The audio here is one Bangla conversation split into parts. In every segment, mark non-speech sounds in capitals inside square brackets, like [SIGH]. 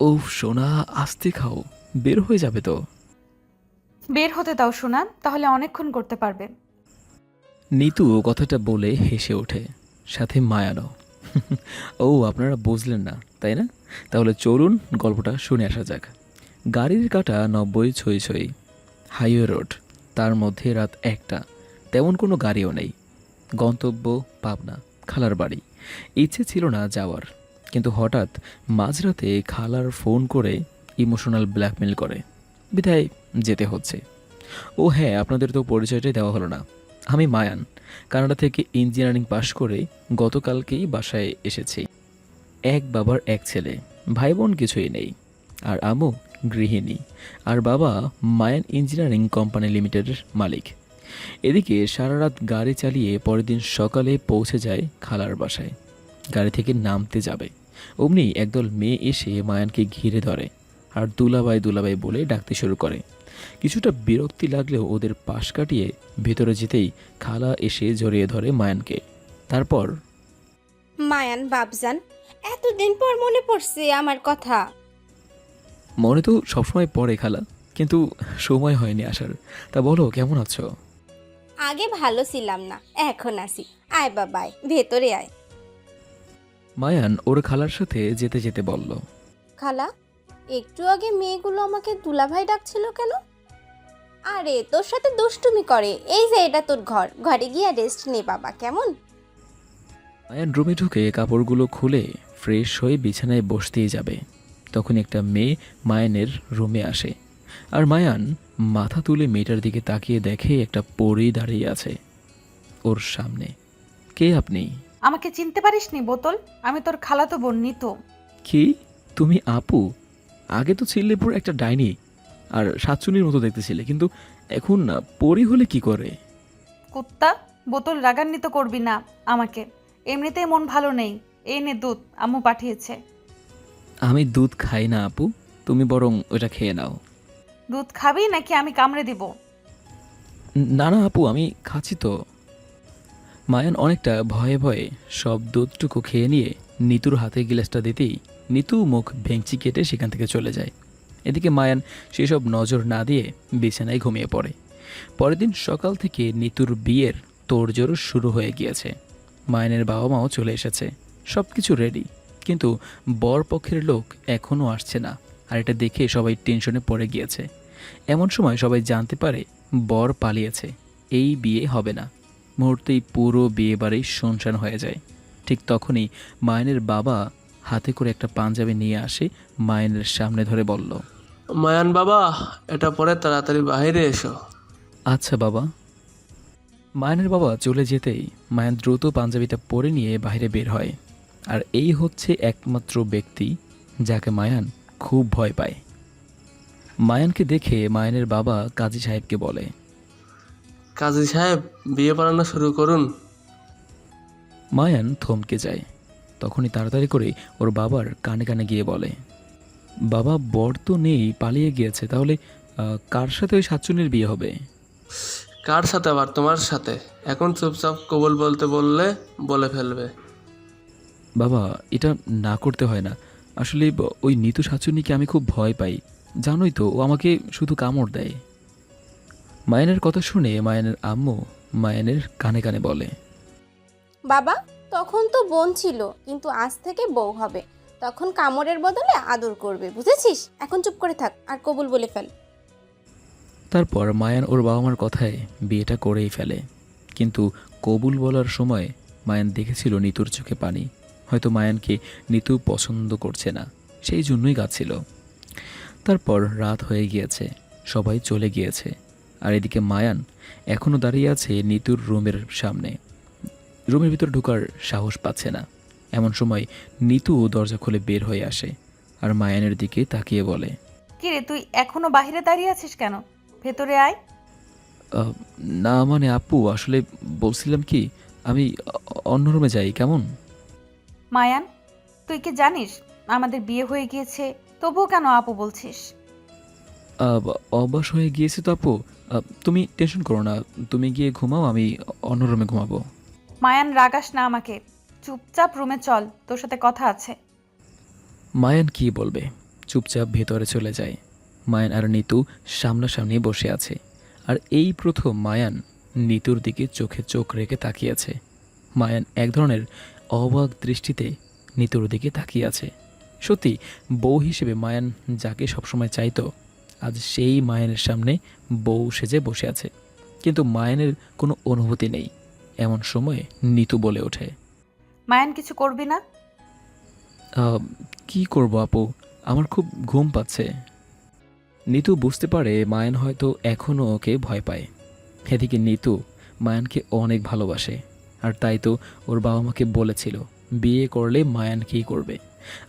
ওফ সোনা আস্তে খাও। বের হয়ে যাবে তো। বের হতে দাও শোনা তাহলে অনেকক্ষণ করতে পারবে। নিতু কথাটা বলে হেসে ওঠে। সাথে মায়ানো [LAUGHS] ও আপনারা বুঝলেন না তাই না? তাহলে চলুন গল্পটা শুনে আসা যাক। গাড়ির কাটা নব্বই ছই ছই হাইওয়ে রোড তার মধ্যে রাত একটা। তেমন কোনো গাড়িও নেই। গন্তব্য পাবনা খালার বাড়ি। ইচ্ছে ছিল না যাওয়ার। কিন্তু হঠাৎ মাঝরাতে খালার ফোন করে ইমোশনাল ব্ল্যাকমেল করে। বিধায় যেতে হচ্ছে। ও হ্যাঁ আপনাদের তো পরিচয়টাই দেওয়া হলো না। আমি মায়ান, কানাডা থেকে ইঞ্জিনিয়ারিং পাশ করে গতকালকেই বাসায় এসেছি। এক বাবার এক ছেলে ভাই বোন কিছুই নেই। আর আমু গৃহিণী, আর বাবা মায়ান ইঞ্জিনিয়ারিং কোম্পানি লিমিটেডের মালিক। এদিকে সারা রাত গাড়ি চালিয়ে পরের দিন সকালে পৌঁছে যায় খালার বাসায়। গাড়ি থেকে নামতে যাবে। অমনি একদল মেয়ে এসে মায়ানকে ঘিরে ধরে আর দুলাবাই দুলাবাই বলে ডাকতে শুরু করে। কিছুটা বিরক্তি লাগলেও ওদের পাশ কাটিয়ে ভেতরে যেতেই খালা এসে জড়িয়ে ধরে মায়ানকে। তারপর মায়ান বাবজান এতদিন পর মনে পড়ছে আমার কথা। মনে তো সবসময় পড়ে খালা কিন্তু সময় হয়নি আসার। তা বলো কেমন আছো? আগে ভালো ছিলাম না এখন আসি আয় বাবাই ভেতরে আয়। মায়ান ওর খালার সাথে যেতে যেতে বলল খালা একটু আগে মেয়েগুলো আমাকে দুলাভাই ডাকছিল কেন? আরে তোর সাথে দুষ্টুমি করে। এই যে এটা তোর ঘর। ঘরে গিয়ে রেস্ট নে বাবা কেমন? মায়ান রুমে ঢুকে কাপড়গুলো খুলে ফ্রেশ হয়ে বিছানায় বসতেই যাবে। তখন একটা মেয়ে মায়ানের রুমে আসে। আর মায়ান মাথা তুলে মেয়েটার দিকে তাকিয়ে দেখে একটা পরি দাঁড়িয়ে আছে ওর সামনে। কে আপনি? আমাকে চিনতে পারিসনি বোতল? আমি তোর খালাতো বোন নিতো। কি? তুমি আপু? আগে তো ছিলে পুরো একটা ডাইনি আর সাতচুনির মতো দেখতেছিলে কিন্তু এখন না পরি হলে কি করে? কুত্তা বোতল রাগান্বিত করবি না আমাকে। এমনিতেই মন ভালো নেই। এই নে দুধ আম্মু পাঠিয়েছে। আমি দুধ খাই না আপু তুমি বরং ওটা খেয়ে নাও। দুধ খাবি নাকি আমি কামড়ে দিব? না না আপু আমি খাচ্ছি তো। মায়ান অনেকটা ভয়ে ভয়ে সব দুধটুকু খেয়ে নিয়ে নিতুর হাতে গিলাসটা দিতেই নিতু মুখ ভেঙচি কেটে সেখান থেকে চলে যায়। এদিকে মায়ান সেসব নজর না দিয়ে বিছানায় ঘুমিয়ে পড়ে। পরের দিন সকাল থেকে নিতুর বিয়ের তোড়জোড় শুরু হয়ে গিয়েছে। মায়ানের বাবা মাও চলে এসেছে। সব কিছু রেডি কিন্তু বর পক্ষের লোক এখনও আসছে না, আর এটা দেখে সবাই টেনশনে পড়ে গিয়েছে। এমন সময় সবাই জানতে পারে বর পালিয়েছে। এই বিয়ে হবে না। মুহূর্তেই পুরো বিয়ে বাড়ি শুনশান হয়ে যায়। ঠিক তখনই মায়নের বাবা হাতে করে একটা পাঞ্জাবি নিয়ে আসে মায়নের সামনে ধরে বলল মায়ান বাবা এটা পরে তাড়াতাড়ি বাইরে এসো। আচ্ছা বাবা। মায়ানের বাবা চলে যেতেই মায়ান দ্রুত পাঞ্জাবিটা পরে নিয়ে বাইরে বের হয়। আর এই হচ্ছে একমাত্র ব্যক্তি যাকে মায়ান খুব ভয় পায়। মায়ানকে দেখে মায়ানের বাবা কাজী সাহেবকে বলে কাজী সাহেব বিয়ে পড়ানো শুরু করুন। মায়ান থমকে যায়। তখনই তাড়াতাড়ি করে ওর বাবার কানে কানে গিয়ে বলে বাবা বর তো নেই পালিয়ে গিয়েছে তাহলে আহ, কার সাথে ওই সাতচুনির বিয়ে হবে? কার সাথে আবার? তোমার সাথে? এখন চুপচাপ কবুল বলতে বললে বলে ফেলবে। বাবা এটা না করতে হয় না। আসলে ব- ওই নিতু সাতচুনিকে আমি খুব ভয় পাই। জানোই তো ও আমাকে শুধু কামড় দেয়। মায়ানের কথা শুনে মায়ানের আম্মু মায়ানের কানে কানে বলে বাবা তখন তো বোন ছিল কিন্তু আজ থেকে বউ হবে। তখন কামড়ের বদলে আদর করবে বুঝেছিস? এখন চুপ করে থাক আর কবুল বলে ফেল। তারপর মায়ান ওর বাবা মার কথায় বিয়েটা করেই ফেলে। কিন্তু কবুল বলার সময় মায়ান দেখেছিল নিতুর চোখে পানি। হয়তো মায়ানকে নিতু পছন্দ করছে না সেই জন্যই গাছিল তারপর রাত হয়ে গিয়েছে সবাই চলে গিয়েছে। আর এদিকে মায়ান এখনও দাঁড়িয়ে আছে নিতুর রুমের সামনে। রুমের ভিতর ঢোকার সাহস পাচ্ছে না। এমন সময় নিতু দরজা খুলে বের হয়ে আসে আর মায়ানের দিকে তাকিয়ে বলে কিরে তুই এখনও বাইরে দাঁড়িয়ে আছিস কেন? ভেতরে আয়। আহ, না মানে আপু আসলে বলছিলাম কি আমি অ- অন্য রুমে যাই কেমন? মায়ান তুই কি জানিস আমাদের বিয়ে হয়ে গিয়েছে তবুও কেন আপু বলছিস? অভ্যাস হয়ে গিয়েছে তো আপু। তুমি টেনশন করো না তুমি গিয়ে ঘুমাও আমি অন্য রুমে ঘুমাবো। মায়ান রাগাস না আমাকে। চুপচাপ রুমে চল তোর সাথে কথা আছে। মায়ান কি বলবে? চুপচাপ ভেতরে চলে যায়। মায়ান আর নিতু সামনাসামনি বসে আছে। আর এই প্রথম মায়ান নিতুর দিকে চোখে চোখ রেখে তাকিয়ে আছে। মায়ান এক ধরনের অবাক দৃষ্টিতে নিতুর দিকে তাকিয়ে আছে। সত্যি বউ হিসেবে মায়ান যাকে সবসময় চাইতো আজ সেই মায়ের সামনে বউ সেজে বসে আছে। কিন্তু মায়ানের কোনো অনুভূতি নেই। এমন সময় নিতু বলে ওঠে মায়ান কিছু করবি না? আহ, কি করব আপু? আমার খুব ঘুম পাচ্ছে। নিতু বুঝতে পারে মায়ান হয়তো এখনও ওকে ভয় পায়। এদিকে নিতু মায়ানকে অনেক ভালোবাসে আর তাই তো ওর বাবা মাকে বলেছিল বিয়ে করলে মায়ানকেই করবে?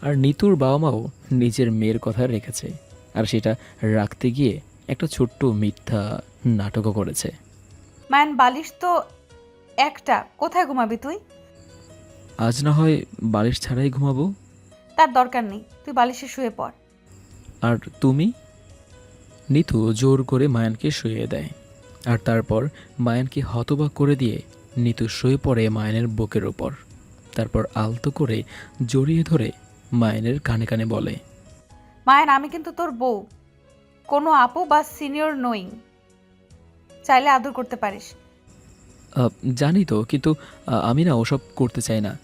আর নিতুর বাবা মাও নিজের মেয়ের কথা রেখেছে। আর সেটা রাখতে গিয়ে একটা ছোট্ট মিথ্যা নাটকও করেছে। মায়ান বালিশ তো একটা। কোথায় ঘুমাবি তুই? আজ না হয় বালিশ ছাড়াই ঘুমাবো। তার দরকার নেই তুই বালিশে শুয়ে পড়। আর তুমি? নিতু জোর করে মায়ানকে শুয়ে দেয়। আর তারপর মায়ানকে হতবাক করে দিয়ে নিতু শুয়ে পড়ে মায়ানের বুকের ওপর তারপর আলতো করে জড়িয়ে ধরে মায়ানের কানে কানে বলে মায়ান আমি কিন্তু তোর বউ। কোনো আপু বা সিনিয়র নই। চাইলে আদর করতে পারিস। "আহ, জানি তো কিন্তু আহ, আমি না ওসব করতে চাই না।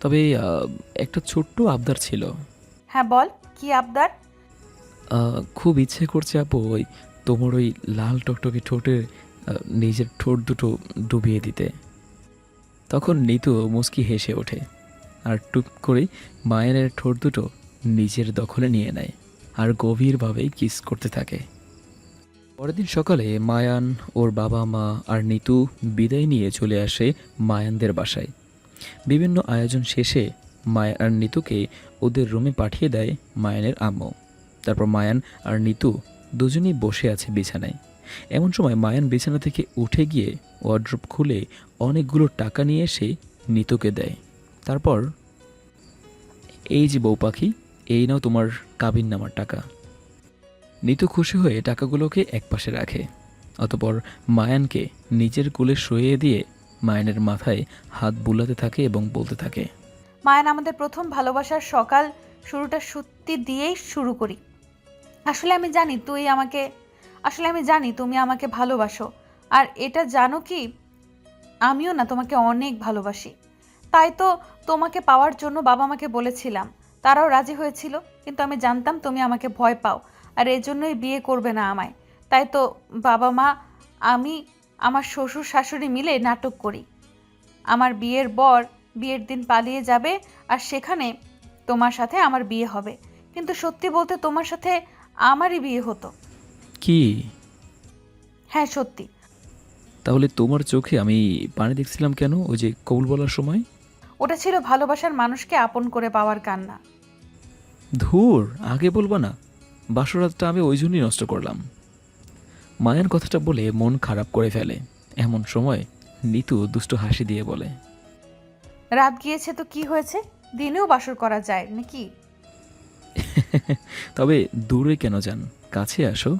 তবে আহ, একটা ছোট্ট আবদার ছিল। হ্যাঁ বল কি আবদার? আহ, খুব ইচ্ছে করছে আপু ওই তোমার ওই লাল টকটকে ঠোঁটে আহ, নিজের ঠোঁট দুটো ডুবিয়ে দিতে। তখন নিতু মুচকি হেসে ওঠে। আর টুপ করে মায়ের ঠোঁট দুটো নিজের দখলে নিয়ে নেয়। আর গভীরভাবে কিস করতে থাকে। পরের দিন সকালে মায়ান, ওর বাবা মা আর নিতু বিদায় নিয়ে চলে আসে মায়ানদের বাসায়। বিভিন্ন আয়োজন শেষে মায়া আর নিতুকে ওদের রুমে পাঠিয়ে দেয় মায়ানের আম্মু। তারপর মায়ান আর নিতু দুজনেই বসে আছে বিছানায়। এমন সময় মায়ান বিছানা থেকে উঠে গিয়ে ওয়ার্ড্রপ খুলে অনেকগুলো টাকা নিয়ে এসে নিতুকে দেয়। তারপর, এই যে বউ পাখি এই নাও তোমার কাবিন নামার টাকা। নিতু খুশি হয়ে টাকাগুলোকে একপাশে রাখে, অতপর মায়ানকে নিজের কোলে শুয়ে দিয়ে মায়ানের মাথায় হাত বুলাতে থাকে এবং বলতে থাকে, মায়ান, আমাদের প্রথম ভালোবাসার সকাল শুরুটা সত্যি দিয়েই শুরু করি। আসলে আমি জানি তুই আমাকে, আসলে আমি জানি তুমি আমাকে ভালোবাসো, আর এটা জানো কি, আমিও না তোমাকে অনেক ভালোবাসি। তাই তো তোমাকে পাওয়ার জন্য বাবা মাকে বলেছিলাম তারাও রাজি হয়েছিল কিন্তু আমি জানতাম তুমি আমাকে ভয় পাও আর এজন্যই বিয়ে করবে না আমায়। তাই তো বাবা মা আমি আমার শ্বশুর শাশুড়ি মিলে নাটক করি। আমার বিয়ের বর বিয়ের দিন পালিয়ে যাবে আর সেখানে তোমার সাথে আমার বিয়ে হবে। কিন্তু সত্যি বলতে তোমার সাথে আমারই বিয়ে হতো। কি? হ্যাঁ সত্যি। তাহলে তোমার চোখে আমি পানি দেখছিলাম কেন? ওই যে কবুল বলার সময়? ওটা ছিল ভালোবাসার মানুষকে আপন করে পাওয়ার কান্না। ধুর আগে বলব না। বাসরাতটা আমি ওই জন্যই নষ্ট করলাম। মায়ের কথাটা বলে মন খারাপ করে ফেলে। এমন সময় নিতু দুষ্ট হাসি দিয়ে বলে রাত গিয়েছে তো কি হয়েছে? দিনেও বাসর করা যায় নাকি? [LAUGHS] তবে দূরে কেন যান? কাছে আসো।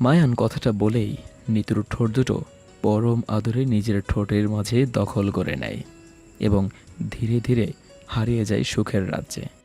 মায়ান কথাটা বলেই নিতুর ঠোঁট দুটো পরম আদরে নিজের ঠোঁটের মাঝে দখল করে নেয় এবং ধীরে ধীরে হারিয়ে যায় সুখের রাজ্যে।